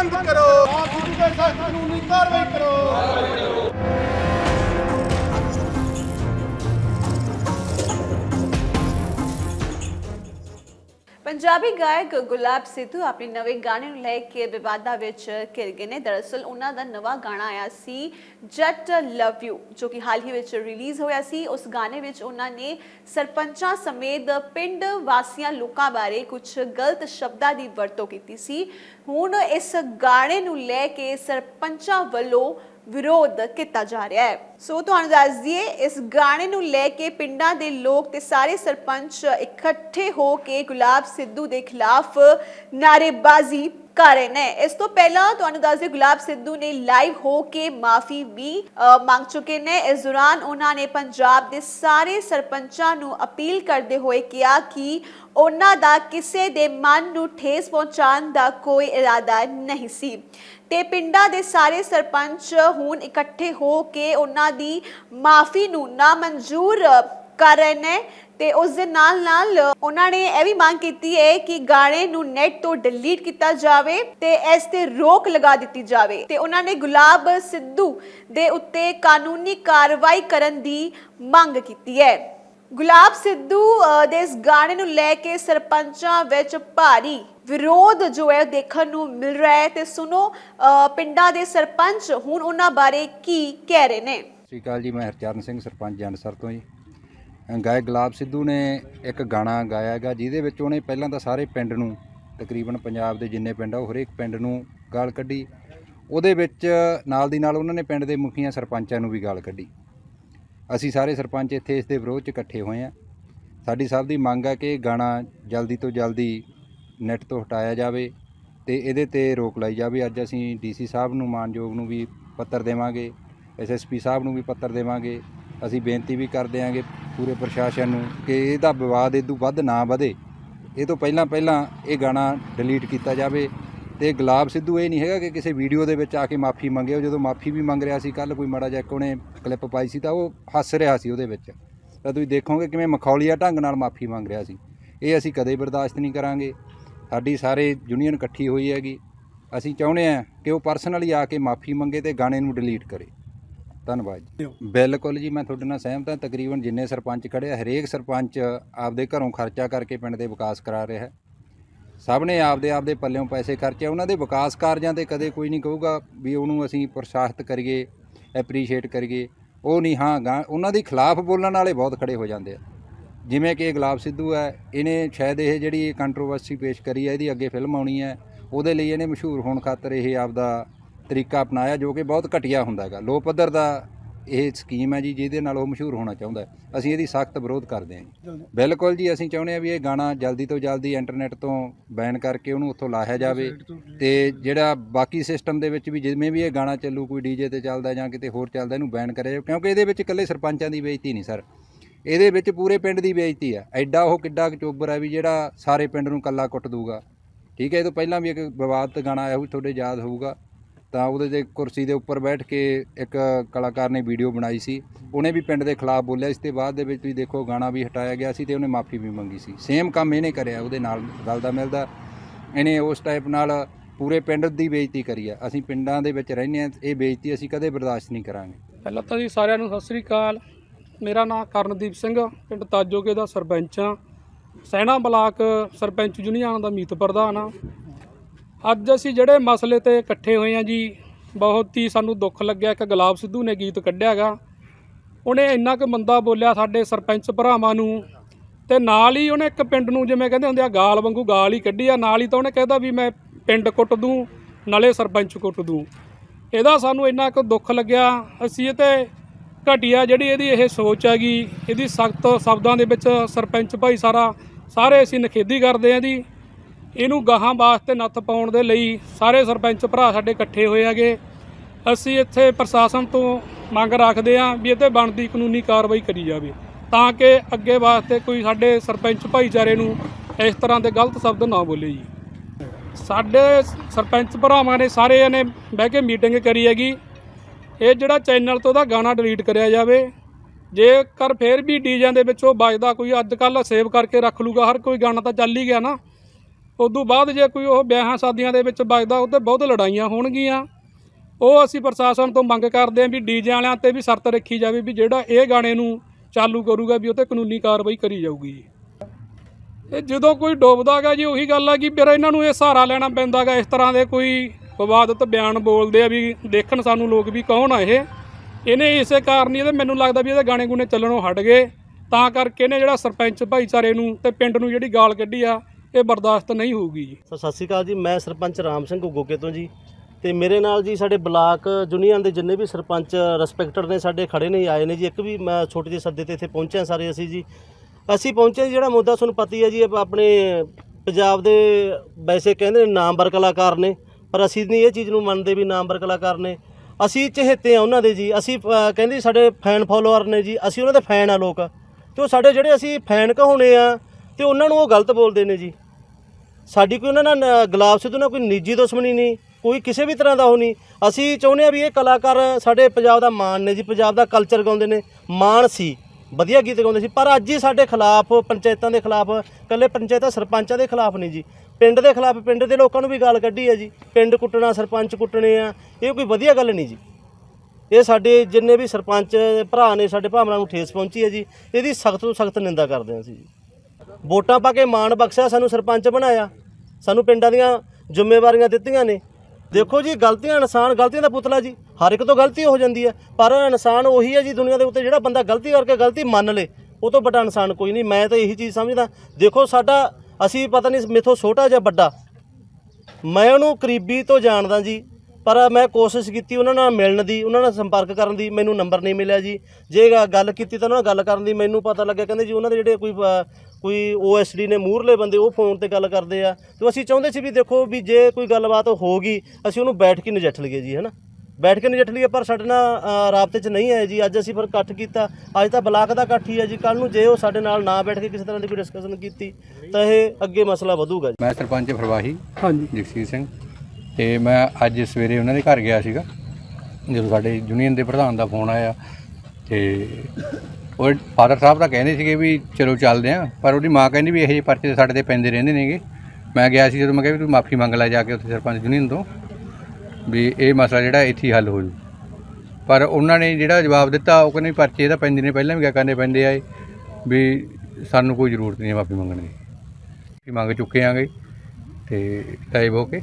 ਬੰਦ ਕਰੋ। ਆਪ ਸਿੱਧੂ ਦੇ ਸਖਤ ਪੰਜਾਬੀ ਗਾਇਕ ਗੁਲਾਬ ਸਿੱਧੂ ਆਪਣੇ ਨਵੇਂ ਗਾਣੇ ਨੂੰ ਲੈ ਕੇ ਵਿਵਾਦਾਂ ਵਿੱਚ ਘਿਰ ਗਏ ਨੇ। ਦਰਅਸਲ ਉਹਨਾਂ ਦਾ ਨਵਾਂ ਗਾਣਾ ਆਇਆ ਸੀ, ਜੱਟ ਲਵ ਯੂ, ਜੋ ਕਿ ਹਾਲ ਹੀ ਵਿੱਚ ਰਿਲੀਜ਼ ਹੋਇਆ ਸੀ। ਉਸ ਗਾਣੇ ਵਿੱਚ ਉਹਨਾਂ ਨੇ ਸਰਪੰਚਾਂ ਸਮੇਤ ਪਿੰਡ ਵਾਸੀਆਂ ਲੋਕਾਂ ਬਾਰੇ ਕੁਝ ਗਲਤ ਸ਼ਬਦਾਂ ਦੀ ਵਰਤੋਂ ਕੀਤੀ ਸੀ। ਹੁਣ ਇਸ ਗਾਣੇ ਨੂੰ ਲੈ ਕੇ ਸਰਪੰਚਾਂ ਵੱਲੋਂ ਵਿਰੋਧ ਕੀਤਾ ਜਾ ਰਿਹਾ ਹੈ। ਸੋ ਤੁਹਾਨੂੰ ਦੱਸ ਦਈਏ, ਇਸ ਗਾਣੇ ਨੂੰ ਲੈ ਕੇ ਪਿੰਡਾਂ ਦੇ ਲੋਕ ਤੇ ਸਾਰੇ ਸਰਪੰਚ ਇਕੱਠੇ ਹੋ ਕੇ ਗੁਲਾਬ ਸਿੱਧੂ ਦੇ ਖਿਲਾਫ ਨਾਰੇਬਾਜ਼ੀ ਕਰ ਰਹੇ ਨੇ। ਇਸ ਤੋਂ ਪਹਿਲਾਂ ਤੁਹਾਨੂੰ ਦੱਸ ਦਈਏ ਗੁਲਾਬ ਸਿੱਧੂ ਨੇ ਲਾਈਵ ਹੋ ਕੇ ਮਾਫੀ ਵੀ ਮੰਗ ਚੁੱਕੇ ਨੇ। ਇਸ ਦੌਰਾਨ ਉਹਨਾਂ ਨੇ ਪੰਜਾਬ ਦੇ ਸਾਰੇ ਸਰਪੰਚਾਂ ਨੂੰ ਅਪੀਲ ਕਰਦੇ ਹੋਏ ਕਿਹਾ ਕਿ ਉਹਨਾਂ ਦਾ ਕਿਸੇ ਦੇ ਮਨ ਨੂੰ ਠੇਸ ਪਹੁੰਚਾਉਣ ਦਾ ਕੋਈ ਇਰਾਦਾ ਨਹੀਂ ਸੀ। ਤੇ ਪਿੰਡਾਂ ਦੇ ਸਾਰੇ ਸਰਪੰਚ ਹੁਣ ਇਕੱਠੇ ਹੋ ਕੇ ਉਹਨਾਂ ਦੀ ਮਾਫੀ ਨੂੰ ਨਾਮਨਜ਼ੂਰ ਕਰ ਰਹੇ ਨੇ ਤੇ ਉਸ ਦੇ ਨਾਲ ਨਾਲ ਉਹਨਾਂ ਨੇ ਇਹ ਵੀ ਮੰਗ ਕੀਤੀ ਹੈ ਕਿ ਗਾਣੇ ਨੂੰ ਨੈਟ ਤੋਂ ਡਿਲੀਟ ਕੀਤਾ ਜਾਵੇ ਤੇ ਇਸ ਤੇ ਰੋਕ ਲਗਾ ਦਿੱਤੀ ਜਾਵੇ। ਤੇ ਉਹਨਾਂ ਨੇ ਗੁਲਾਬ ਸਿੱਧੂ ਦੇ ਉੱਤੇ ਕਾਨੂੰਨੀ ਕਾਰਵਾਈ ਕਰਨ ਦੀ ਮੰਗ ਕੀਤੀ ਹੈ। ਗੁਲਾਬ ਸਿੱਧੂ ਦੇ ਇਸ ਗਾਣੇ ਨੂੰ ਲੈ ਕੇ ਸਰਪੰਚਾਂ ਵਿੱਚ ਭਾਰੀ ਵਿਰੋਧ ਜੋ ਹੈ ਦੇਖਣ ਨੂੰ ਮਿਲ ਰਿਹਾ ਹੈ। ਤੇ ਸੁਣੋ ਪਿੰਡਾਂ ਦੇ ਸਰਪੰਚ ਹੁਣ ਉਹਨਾਂ ਬਾਰੇ ਕੀ ਕਹਿ ਰਹੇ ਨੇ? ਸਤਿ ਸ਼੍ਰੀ ਅਕਾਲ ਜੀ, ਮੈਂ ਹਰਚਰਨ ਸਿੰਘ, ਸਰਪੰਚ ਜੰਡਸਰ ਤੋਂ ਜੀ। ਗਾਇਕ ਗੁਲਾਬ ਸਿੱਧੂ ਨੇ ਇੱਕ ਗਾਣਾ ਗਾਇਆ ਹੈਗਾ, ਜਿਹਦੇ ਵਿੱਚ ਉਹਨੇ ਪਹਿਲਾਂ ਤਾਂ ਸਾਰੇ ਪਿੰਡ ਨੂੰ, ਤਕਰੀਬਨ ਪੰਜਾਬ ਦੇ ਜਿੰਨੇ ਪਿੰਡ ਆ, ਉਹ ਹਰੇਕ ਪਿੰਡ ਨੂੰ ਗਾਲ ਕੱਢੀ। ਉਹਦੇ ਵਿੱਚ ਨਾਲ ਦੀ ਨਾਲ ਉਹਨਾਂ ਨੇ ਪਿੰਡ ਦੇ ਮੁਖੀਆਂ ਸਰਪੰਚਾਂ ਨੂੰ ਵੀ ਗਾਲ ਕੱਢੀ। ਅਸੀਂ ਸਾਰੇ ਸਰਪੰਚ ਇੱਥੇ ਇਸ ਦੇ ਵਿਰੋਧ 'ਚ ਇਕੱਠੇ ਹੋਏ ਆ ਸਾਡੀ ਸਭ ਦੀ ਮੰਗ ਆ ਕਿ ਇਹ ਗਾਣਾ ਜਲਦੀ ਤੋਂ ਜਲਦੀ ਨੈੱਟ ਤੋਂ ਹਟਾਇਆ ਜਾਵੇ ਤੇ ਇਹਦੇ ਤੇ ਰੋਕ ਲਾਈ ਜਾਵੇ। ਅੱਜ ਅਸੀਂ ਡੀਸੀ ਸਾਹਿਬ ਨੂੰ, ਮਾਨਯੋਗ ਨੂੰ ਵੀ ਪੱਤਰ ਦੇਵਾਂਗੇ ਐਸਐਸਪੀ ਸਾਹਿਬ ਨੂੰ ਵੀ ਪੱਤਰ ਦੇਵਾਂਗੇ। ਅਸੀਂ ਬੇਨਤੀ ਵੀ ਕਰਦੇ ਆਂਗੇ ਪੂਰੇ ਪ੍ਰਸ਼ਾਸਨ ਨੂੰ ਕਿ ਇਹਦਾ ਵਿਵਾਦ ਇਦੋਂ ਵੱਧ ਨਾ ਵਧੇ। ਇਹ ਤੋਂ ਪਹਿਲਾਂ ਪਹਿਲਾਂ ਇਹ ਗਾਣਾ ਡਿਲੀਟ ਕੀਤਾ ਜਾਵੇ ਤੇ ਗੁਲਾਬ ਸਿੱਧੂ ਇਹ ਨਹੀਂ ਹੈਗਾ ਕਿ ਕਿਸੇ ਵੀਡੀਓ ਦੇ ਵਿੱਚ ਆ ਕੇ ਮਾਫੀ ਮੰਗੇ। ਉਹ ਜਦੋਂ ਮਾਫੀ ਵੀ ਮੰਗ ਰਿਹਾ ਸੀ ਕੱਲ ਕੋਈ ਮਾੜਾ ਜਿਹਾ ਇੱਕ ਉਹਨੇ ਕਲਿੱਪ ਪਾਈ ਸੀ ਤਾਂ ਉਹ ਹੱਸ ਰਿਹਾ ਸੀ ਉਹਦੇ ਵਿੱਚ। ਤਾਂ ਤੁਸੀਂ ਦੇਖੋਗੇ ਕਿਵੇਂ ਮਖੌਲੀਆ ਢੰਗ ਨਾਲ ਮਾਫੀ ਮੰਗ ਰਿਹਾ ਸੀ। ਇਹ ਅਸੀਂ ਕਦੇ ਬਰਦਾਸ਼ਤ ਨਹੀਂ ਕਰਾਂਗੇ। ਸਾਡੀ ਸਾਰੇ ਯੂਨੀਅਨ ਇਕੱਠੀ ਹੋਈ ਹੈਗੀ। ਅਸੀਂ ਚਾਹੁੰਦੇ ਹਾਂ ਕਿ ਉਹ ਪਰਸਨਲੀ ਆ ਕੇ ਮਾਫੀ ਮੰਗੇ ਤੇ ਗਾਣੇ ਨੂੰ ਡਿਲੀਟ ਕਰੇ। ਧੰਨਵਾਦ ਜੀ। ਬਿਲਕੁਲ ਜੀ ਮੈਂ ਤੁਹਾਡੇ ਨਾਲ ਸਹਿਮਤ ਹਾਂ ਤਕਰੀਬਨ ਜਿੰਨੇ ਸਰਪੰਚ ਖੜੇ ਆ ਹਰੇਕ ਸਰਪੰਚ ਆਪਦੇ ਘਰੋਂ ਖਰਚਾ ਕਰਕੇ ਪਿੰਡ ਦੇ ਵਿਕਾਸ ਕਰਾ ਰਿਹਾ ਹੈ। ਸਭ ਨੇ ਆਪਦੇ ਆਪਦੇ ਪੱਲਿਓਂ ਪੈਸੇ ਖਰਚੇ ਉਹਨਾਂ ਦੇ ਵਿਕਾਸ ਕਾਰਜਾਂ ਤੇ ਕਦੇ ਕੋਈ ਨਹੀਂ ਕਹੂਗਾ ਵੀ ਉਹਨੂੰ ਅਸੀਂ ਪ੍ਰੋਤਸਾਹਿਤ ਕਰੀਏ ਐਪਰੀਸ਼ੀਏਟ ਕਰੀਏ। ਉਹ ਨਹੀਂ ਹਾਂ ਉਹਨਾਂ ਦੇ ਖਿਲਾਫ ਬੋਲਣ ਵਾਲੇ ਬਹੁਤ ਖੜੇ ਹੋ ਜਾਂਦੇ ਆ। ਜਿਵੇਂ ਕਿ ਗੁਲਾਬ ਸਿੱਧੂ ਹੈ ਇਹਨੇ ਸ਼ਾਇਦ ਇਹ ਜਿਹੜੀ ਕੰਟਰੋਵਰਸੀ ਪੇਸ਼ ਕਰੀ ਹੈ ਇਹਦੀ ਅੱਗੇ ਫਿਲਮ ਆਉਣੀ ਹੈ ਉਹਦੇ ਲਈ ਇਹਨੇ ਮਸ਼ਹੂਰ ਹੋਣ ਖਾਤਰ ਇਹ ਆਪਦਾ ਤਰੀਕਾ ਅਪਣਾਇਆ ਜੋ ਕਿ ਬਹੁਤ ਘਟੀਆ ਹੁੰਦਾ ਹੈਗਾ। ਲੋ ਪੱਧਰ ਦਾ ਇਹ ਸਕੀਮ ਹੈ ਜੀ ਜਿਹਦੇ ਨਾਲ ਉਹ ਮਸ਼ਹੂਰ ਹੋਣਾ ਚਾਹੁੰਦਾ ਹੈ। ਅਸੀਂ ਇਹਦੀ ਸਖਤ ਵਿਰੋਧ ਕਰਦੇ ਹਾਂ ਜੀ। ਬਿਲਕੁਲ ਜੀ ਅਸੀਂ ਚਾਹੁੰਦੇ ਹਾਂ ਵੀ ਇਹ ਗਾਣਾ ਜਲਦੀ ਤੋਂ ਜਲਦੀ ਇੰਟਰਨੈਟ ਤੋਂ ਬੈਨ ਕਰਕੇ ਉਹਨੂੰ ਉੱਥੋਂ ਲਾਹਿਆ ਜਾਵੇ ਤੇ ਜਿਹੜਾ ਬਾਕੀ ਸਿਸਟਮ ਦੇ ਵਿੱਚ ਵੀ ਜਿਵੇਂ ਵੀ ਇਹ ਗਾਣਾ ਚੱਲੂ ਕੋਈ ਡੀਜੇ ਤੇ ਚੱਲਦਾ ਜਾਂ ਕਿਤੇ ਹੋਰ ਚੱਲਦਾ ਇਹਨੂੰ ਬੈਨ ਕਰਿਆ ਜਾਵੇ। ਕਿਉਂਕਿ ਇਹਦੇ ਵਿੱਚ ਇਕੱਲੇ ਸਰਪੰਚਾਂ ਦੀ ਬੇਇੱਜ਼ਤੀ ਨਹੀਂ ਸਰ। ਇਹਦੇ ਵਿੱਚ ਪੂਰੇ ਪਿੰਡ ਦੀ ਬੇਇੱਜ਼ਤੀ ਆ ਐਡਾ ਉਹ ਕਿੱਡਾ ਚੋਬਰ ਹੈ ਵੀ ਜਿਹੜਾ ਸਾਰੇ ਪਿੰਡ ਨੂੰ ਕੱਲਾ ਕੁੱਟ ਦੂਗਾ ਠੀਕ ਹੈ ਇਹ ਤੋਂ ਪਹਿਲਾਂ ਵੀ ਇੱਕ ਵਿਵਾਦਤ ਗਾਣਾ ਆਇਆ ਹੋਊ ਤੁਹਾਡੇ ਯਾਦ ਹੋਊਗਾ। ਤਾਂ ਉਹਦੇ ਤੇ ਕੁਰਸੀ ਦੇ ਉੱਪਰ ਬੈਠ ਕੇ ਇੱਕ ਕਲਾਕਾਰ ਨੇ ਵੀਡੀਓ ਬਣਾਈ ਸੀ। ਉਹਨੇ ਵੀ ਪਿੰਡ ਦੇ ਖਿਲਾਫ ਬੋਲਿਆ। ਇਸ ਤੇ ਬਾਅਦ ਦੇ ਵਿੱਚ ਤੁਸੀਂ ਦੇਖੋ, ਗਾਣਾ ਵੀ ਹਟਾਇਆ ਗਿਆ ਸੀ ਤੇ ਉਹਨੇ ਮਾਫੀ ਵੀ ਮੰਗੀ ਸੀ। ਸੇਮ ਕੰਮ ਇਹਨੇ ਕਰਿਆ, ਉਹਦੇ ਨਾਲ ਰਲਦਾ ਮਿਲਦਾ। ਇਹਨੇ ਉਸ ਟਾਈਪ ਨਾਲ ਪੂਰੇ ਪਿੰਡ ਦੀ ਬੇਇੱਜ਼ਤੀ ਕਰੀ ਆ। ਅਸੀਂ ਪਿੰਡਾਂ ਦੇ ਵਿੱਚ ਰਹਿੰਦੇ ਆ ਇਹ ਬੇਇੱਜ਼ਤੀ ਅਸੀਂ ਕਦੇ ਬਰਦਾਸ਼ਤ ਨਹੀਂ ਕਰਾਂਗੇ। ਪਹਿਲਾਂ ਤਾਂ ਜੀ ਸਾਰਿਆਂ ਨੂੰ ਸਤਿ ਸ੍ਰੀ ਅਕਾਲ। ਮੇਰਾ ਨਾਮ ਕਰਨਦੀਪ ਸਿੰਘ ਪਿੰਡ ਤਾਜੋਗੇ ਦਾ ਸਰਪੰਚ ਆ। ਸੈਣਾ ਬਲਾਕ ਸਰਪੰਚ ਯੂਨੀਅਨ ਦਾ ਮੀਤ ਪ੍ਰਧਾਨ ਆ। ਅੱਜ ਅਸੀਂ ਜਿਹੜੇ ਮਸਲੇ ਤੇ ਇਕੱਠੇ ਹੋਏ ਆ ਜੀ, ਬਹੁਤ ਹੀ ਸਾਨੂੰ ਦੁੱਖ ਲੱਗਿਆ। ਕਿ ਗੁਲਾਬ ਸਿੱਧੂ ਨੇ ਗੀਤ ਕੱਢਿਆਗਾ। ਉਹਨੇ ਇੰਨਾ ਕੁ ਮੰਦਾ ਬੋਲਿਆ ਸਾਡੇ ਸਰਪੰਚ ਭਰਾਵਾਂ ਨੂੰ ਤੇ ਨਾਲ ਹੀ ਉਹਨੇ ਇੱਕ ਪਿੰਡ ਨੂੰ ਜਿਵੇਂ ਕਹਿੰਦੇ ਹੁੰਦੇ ਆ, ਗਾਲ ਵਾਂਗੂ ਗਾਲ ਹੀ ਕੱਢੀ ਆ। ਨਾਲ ਹੀ ਤਾਂ ਉਹਨੇ ਕਹਿੰਦਾ ਵੀ ਮੈਂ ਪਿੰਡ ਕੁੱਟ ਦੂੰ, ਨਾਲੇ ਸਰਪੰਚ ਕੁੱਟ ਦੂੰ। ਇਹਦਾ ਸਾਨੂੰ ਇੰਨਾ ਕੁ ਦੁੱਖ ਲੱਗਿਆ। ਅਸੀਂ ਇਹ ਤੇ ਘਟੀਆ ਜਿਹੜੀ ਇਹਦੀ ਇਹ ਸੋਚ ਹੈਗੀ, ਇਹਦੀ ਸਖਤ ਸ਼ਬਦਾਂ ਦੇ ਵਿੱਚ ਸਰਪੰਚ ਭਾਈ ਸਾਰਾ, ਸਾਰੇ ਅਸੀਂ ਨਖੇਦੀ ਕਰਦੇ ਆਂ ਇਹਦੀ ਇਹਨੂੰ ਗਾਹਾਂ ਵਾਸਤੇ ਨੱਥ ਪਾਉਣ ਦੇ ਲਈ ਸਾਰੇ ਸਰਪੰਚ ਭਰਾ ਸਾਡੇ ਇਕੱਠੇ ਹੋਏ ਹੈਗੇ। ਅਸੀਂ ਇੱਥੇ ਪ੍ਰਸ਼ਾਸਨ ਤੋਂ ਮੰਗ ਰੱਖਦੇ ਹਾਂ ਵੀ ਇਹ ਬਣਦੀ ਕਾਨੂੰਨੀ ਕਾਰਵਾਈ ਕਰੀ ਜਾਵੇ, ਤਾਂ ਕਿ ਅੱਗੇ ਵਾਸਤੇ ਕੋਈ ਸਾਡੇ ਸਰਪੰਚ ਭਾਈਚਾਰੇ ਨੂੰ ਇਸ ਤਰ੍ਹਾਂ ਦੇ ਗਲਤ ਸ਼ਬਦ ਨਾ ਬੋਲੇ ਜੀ। ਸਾਡੇ ਸਰਪੰਚ ਭਰਾਵਾਂ ਨੇ ਸਾਰੇ ਨੇ ਬਹਿ ਕੇ ਮੀਟਿੰਗ ਕਰੀ ਹੈਗੀ। ਇਹ ਜਿਹੜਾ ਚੈਨਲ ਤੋਂ ਉਹਦਾ ਗਾਣਾ ਡਿਲੀਟ ਕਰਿਆ ਜਾਵੇ। ਜੇਕਰ ਫੇਰ ਵੀ ਡੀਜਾਂ ਦੇ ਵਿੱਚ ਉਹ ਵੱਜਦਾ, ਕੋਈ ਅੱਜ ਕੱਲ ਸੇਵ ਕਰਕੇ ਰੱਖ ਲੂਗਾ, ਹਰ ਕੋਈ ਗਾਣਾ ਤਾਂ ਚੱਲ ਹੀ ਗਿਆ ਨਾ। ਉਦੋਂ ਬਾਅਦ ਜੇ ਕੋਈ ਉਹ ਵਿਆਹਾਂ ਸ਼ਾਦੀਆਂ ਦੇ ਵਿੱਚ ਵੱਜਦਾ, ਉਹ ਤੇ ਬਹੁਤ ਲੜਾਈਆਂ ਹੋਣਗੀਆਂ। ਉਹ ਅਸੀਂ ਪ੍ਰਸ਼ਾਸਨ ਤੋਂ ਮੰਗ ਕਰਦੇ ਹਾਂ ਵੀ ਡੀਜੇ ਵਾਲਿਆਂ ਤੇ ਵੀ ਸ਼ਰਤ ਰੱਖੀ ਜਾਵੇ ਵੀ ਜਿਹੜਾ ਇਹ ਗਾਣੇ ਨੂੰ ਚਾਲੂ ਕਰੂਗਾ ਵੀ ਉਹ ਤੇ ਕਾਨੂੰਨੀ ਕਾਰਵਾਈ ਕਰੀ ਜਾਊਗੀ। ਜੀ ਇਹ ਜਦੋਂ ਕੋਈ ਡੁੱਬਦਾਗਾ ਜੀ, ਉਹੀ ਗੱਲ ਆ ਕਿ ਫਿਰ ਇਹਨਾਂ ਨੂੰ ਇਹ ਸਹਾਰਾ ਲੈਣਾ ਪੈਂਦਾਗਾ। ਇਸ ਤਰ੍ਹਾਂ ਦੇ ਕੋਈ ਵਿਵਾਦਤ ਬਿਆਨ ਬੋਲਦੇ ਆ ਵੀ ਦੇਖਣ ਸਾਨੂੰ ਲੋਕ ਵੀ ਕੌਣ ਆ ਇਹ। ਇਹਨੇ ਇਸੇ ਕਾਰਨ ਹੀ ਇਹਦੇ ਮੈਨੂੰ ਲੱਗਦਾ ਵੀ ਇਹਦੇ ਗਾਣੇ ਗੁਣੇ ਚੱਲਣੋਂ ਹਟ ਗਏ। ਤਾਂ ਕਰਕੇ ਇਹਨੇ ਜਿਹੜਾ ਸਰਪੰਚ ਭਾਈਚਾਰੇ ਨੂੰ ਤੇ ਪਿੰਡ ਨੂੰ ਜਿਹੜੀ ਗਾਲ ਕੱਢੀ ਆ ਇਹ ਬਰਦਾਸ਼ਤ ਨਹੀਂ ਹੋਊਗੀ ਜੀ। ਸੋ ਸਤਿ ਸ਼੍ਰੀ ਅਕਾਲ ਜੀ। ਮੈਂ ਸਰਪੰਚ ਰਾਮ ਸਿੰਘ ਗੋਗੇ ਤੋਂ ਜੀ। ਤੇ ਮੇਰੇ ਨਾਲ ਜੀ ਸਾਡੇ ਬਲਾਕ ਯੂਨੀਅਨ ਦੇ ਜਿੰਨੇ ਵੀ ਸਰਪੰਚ ਰਿਸਪੈਕਟਡ ਨੇ ਸਾਡੇ ਖੜੇ ਨੇ ਆਏ ਨੇ ਜੀ। ਇੱਕ ਵੀ ਮੈਂ ਛੋਟੇ ਜਿਹੇ ਸੱਦੇ ਤੇ ਇੱਥੇ ਪਹੁੰਚਿਆ ਸਾਰੇ ਅਸੀਂ ਜੀ। ਅਸੀਂ ਪਹੁੰਚੇ ਜੀ, ਜਿਹੜਾ ਮੁੱਦਾ ਤੁਹਾਨੂੰ ਪਤਾ ਹੀ ਹੈ ਜੀ ਆਪਣੇ ਪੰਜਾਬ ਦੇ ਵੈਸੇ ਕਹਿੰਦੇ ਨੇ ਨਾਮਵਰ ਕਲਾਕਾਰ ਨੇ ਪਰ ਅਸੀਂ ਨਹੀਂ ਇਹ ਚੀਜ਼ ਨੂੰ ਮੰਨਦੇ ਵੀ ਨਾਮਵਰ ਕਲਾਕਾਰ ਨੇ। ਅਸੀਂ ਚਹੇਤੇ ਆ ਉਹਨਾਂ ਦੇ ਜੀ। ਅਸੀਂ ਕਹਿੰਦੇ ਸਾਡੇ ਫੈਨ ਫੋਲੋਅਰ ਨੇ ਜੀ। ਅਸੀਂ ਉਹਨਾਂ ਦੇ ਫੈਨ ਆ ਲੋਕ। ਤੇ ਉਹ ਸਾਡੇ ਜਿਹੜੇ ਅਸੀਂ ਫੈਨ ਕਹਾਉਣੇ ਆ ਤੇ ਉਹਨਾਂ ਨੂੰ ਉਹ ਗਲਤ ਬੋਲਦੇ ਨੇ ਜੀ। ਸਾਡੀ ਕੋਈ ਉਹਨਾਂ ਨਾਲ ਗੁਲਾਬ ਸਿੱਧੂ ਨਾਲ ਕੋਈ ਨਿੱਜੀ ਦੁਸ਼ਮਣੀ ਨਹੀਂ, ਕੋਈ ਕਿਸੇ ਵੀ ਤਰ੍ਹਾਂ ਦਾ ਉਹ ਨਹੀਂ। ਅਸੀਂ ਚਾਹੁੰਦੇ ਆ ਵੀ ਇਹ ਕਲਾਕਾਰ ਸਾਡੇ ਪੰਜਾਬ ਦਾ ਮਾਣ ਨੇ ਜੀ, ਪੰਜਾਬ ਦਾ ਕਲਚਰ ਗਾਉਂਦੇ ਨੇ, ਮਾਣ ਸੀ, ਵਧੀਆ ਗੀਤ ਗਾਉਂਦੇ ਸੀ, ਪਰ ਅੱਜ ਹੀ ਸਾਡੇ ਖਿਲਾਫ, ਪੰਚਾਇਤਾਂ ਦੇ ਖਿਲਾਫ ਕੱਲੇ ਪੰਚਾਇਤਾਂ, ਸਰਪੰਚਾਂ ਦੇ ਖਿਲਾਫ ਨਹੀਂ ਜੀ। ਪਿੰਡ ਦੇ ਖਿਲਾਫ, ਪਿੰਡ ਦੇ ਲੋਕਾਂ ਨੂੰ ਵੀ ਗਾਲ ਕੱਢੀ ਹੈ ਜੀ। ਪਿੰਡ ਕੁੱਟਣਾ, ਸਰਪੰਚ ਕੁੱਟਣੇ ਆ, ਇਹ ਕੋਈ ਵਧੀਆ ਗੱਲ ਨਹੀਂ ਜੀ। ਇਹ ਸਾਡੇ ਜਿੰਨੇ ਵੀ ਸਰਪੰਚ ਭਰਾ ਨੇ, ਸਾਡੇ ਭਾਵਨਾ ਨੂੰ ਠੇਸ ਪਹੁੰਚੀ ਹੈ ਜੀ। ਇਹਦੀ ਸਖਤ ਤੋਂ ਸਖਤ ਨਿੰਦਾ ਕਰਦੇ ਹਾਂ ਅਸੀਂ ਜੀ। ਵੋਟਾਂ ਪਾ ਕੇ ਮਾਣ ਬਖਸ਼ਿਆ, ਸਾਨੂੰ ਸਰਪੰਚ ਬਣਾਇਆ। ਸਾਨੂੰ ਪਿੰਡਾਂ ਦੀਆਂ ਜ਼ਿੰਮੇਵਾਰੀਆਂ ਦਿੱਤੀਆਂ ਨੇ। ਦੇਖੋ ਜੀ, ਗਲਤੀਆਂ ਇਨਸਾਨ, ਗਲਤੀਆਂ ਦਾ ਪੁਤਲਾ ਜੀ। ਹਰ ਇੱਕ ਤੋਂ ਗਲਤੀ ਹੋ ਜਾਂਦੀ ਹੈ, ਪਰ ਇਨਸਾਨ ਉਹੀ ਹੈ ਜੀ ਦੁਨੀਆ ਦੇ ਉੱਤੇ ਜਿਹੜਾ ਬੰਦਾ ਗਲਤੀ ਕਰਕੇ ਗਲਤੀ ਮੰਨ ਲੇ, ਉਹ ਤੋਂ ਵੱਡਾ ਇਨਸਾਨ ਕੋਈ ਨਹੀਂ। ਮੈਂ ਤਾਂ ਇਹੀ ਚੀਜ਼ ਸਮਝਦਾ। ਦੇਖੋ ਸਾਡਾ, ਅਸੀਂ ਪਤਾ ਨਹੀਂ ਮੇਥੋਂ ਛੋਟਾ ਜਾਂ ਵੱਡਾ। ਮੈਂ ਉਹਨੂੰ ਕਰੀਬੀ ਤੋਂ ਜਾਣਦਾ ਜੀ। ਪਰ ਮੈਂ ਕੋਸ਼ਿਸ਼ ਕੀਤੀ ਉਹਨਾਂ ਨਾਲ ਮਿਲਣ ਦੀ ਉਹਨਾਂ ਨਾਲ ਸੰਪਰਕ ਕਰਨ ਦੀ ਮੈਨੂੰ ਨੰਬਰ ਨਹੀਂ ਮਿਲਿਆ ਜੀ। ਜੇ ਗ- ਗੱਲ ਕੀਤੀ ਤਾਂ ਉਹਨਾਂ ਨਾਲ ਗੱਲ ਕਰਨ ਦੀ ਮੈਨੂੰ ਪਤਾ ਲੱਗਿਆ ਕਹਿੰਦੇ ਜੀ ਉਹਨਾਂ ਦੇ ਜਿਹੜੇ ਕੋਈ ਅ, ਕੋਈ ਓਐਸਡੀ ਨੇ ਮੂਹਰਲੇ ਬੰਦੇ ਉਹ ਫੋਨ ਤੇ ਗੱਲ ਕਰਦੇ ਆ। ਤੇ ਅਸੀਂ ਚਾਹੁੰਦੇ ਸੀ ਵੀ ਦੇਖੋ ਵੀ ਜੇ ਕੋਈ ਗੱਲਬਾਤ ਹੋ ਗਈ ਅਸੀਂ ਉਹਨੂੰ ਬੈਠ ਕੇ ਨਜਿੱਠ ਲਈਏ ਜੀ ਹਨਾ? ਬੈਠ ਕੇ ਨਜਿੱਠ ਲਈਏ ਪਰ ਸਾਡੇ ਨਾਲ ਅ, ਰਾਬਤੇ 'ਚ ਨਹੀਂ ਆਏ ਜੀ। ਅੱਜ ਅਸੀਂ ਫਿਰ ਇਕੱਠ ਕੀਤਾ। ਅੱਜ ਤਾਂ ਬਲਾਕ ਦਾ ਇਕੱਠ ਹੀ ਹੈ ਜੀ। ਕੱਲ ਨੂੰ ਜੇ ਉਹ ਸਾਡੇ ਨਾਲ ਨਾ ਬੈਠ ਕੇ ਕਿਸੇ ਤਰ੍ਹਾਂ ਦੀ ਕੋਈ ਡਿਸਕਸ਼ਨ ਕੀਤੀ ਤਾਂ ਇਹ ਅੱਗੇ ਮਸਲਾ ਵਧੂਗਾ ਜੀ। ਮੈਂ ਸਰਪੰਚ ਫਰਵਾਹੀ ਹਾਂਜੀ। ਜਗਸੀਰ ਸਿੰਘ। ਤੇ ਮੈਂ ਅੱਜ ਸਵੇਰੇ ਉਹਨਾਂ ਦੇ ਘਰ ਗਿਆ ਸੀਗਾ, ਜਦੋਂ ਸਾਡੇ ਯੂਨੀਅਨ ਦੇ ਪ੍ਰਧਾਨ ਦਾ ਫੋਨ ਆਇਆ ਤੇ ਉਹ ਫਾਦਰ ਸਾਹਿਬ ਤਾਂ ਕਹਿੰਦੇ ਸੀਗੇ ਵੀ ਚਲੋ ਚੱਲਦੇ ਆਂ ਪਰ ਉਹਦੀ ਮਾਂ ਕਹਿੰਦੀ ਵੀ ਇਹੋ ਜਿਹੇ ਪਰਚੇ ਤਾਂ ਸਾਡੇ ਤੇ ਪੈਂਦੇ ਰਹਿੰਦੇ ਨੇਗੇ। ਮੈਂ ਗਿਆ ਸੀ ਜਦੋਂ ਮੈਂ ਕਿਹਾ ਵੀ ਤੂੰ ਮਾਫੀ ਮੰਗ ਲੈ ਜਾ ਕੇ ਉੱਥੇ ਸਰਪੰਚ ਯੂਨੀਅਨ ਤੋਂ, ਵੀ ਇਹ ਮਸਲਾ ਜਿਹੜਾ ਇੱਥੇ ਹੀ ਹੱਲ ਹੋ ਜੂ। ਪਰ ਉਹਨਾਂ ਨੇ ਜਿਹੜਾ ਜਵਾਬ ਦਿੱਤਾ, ਉਹ ਕਹਿੰਦੇ ਵੀ ਪਰਚੇ ਤਾਂ ਪੈਂਦੇ ਨੇ, ਪਹਿਲਾਂ ਵੀ ਕਿਆ ਕਰਨੇ ਪੈਂਦੇ ਆਏ ਵੀ ਸਾਨੂੰ ਕੋਈ ਜ਼ਰੂਰਤ ਨਹੀਂ ਮਾਫੀ ਮੰਗਣ ਦੀ। ਮਾਫੀ ਮੰਗ ਚੁੱਕੇ ਆਂਗੇ ਤੇ ਟਾਈਬ ਹੋ ਕੇ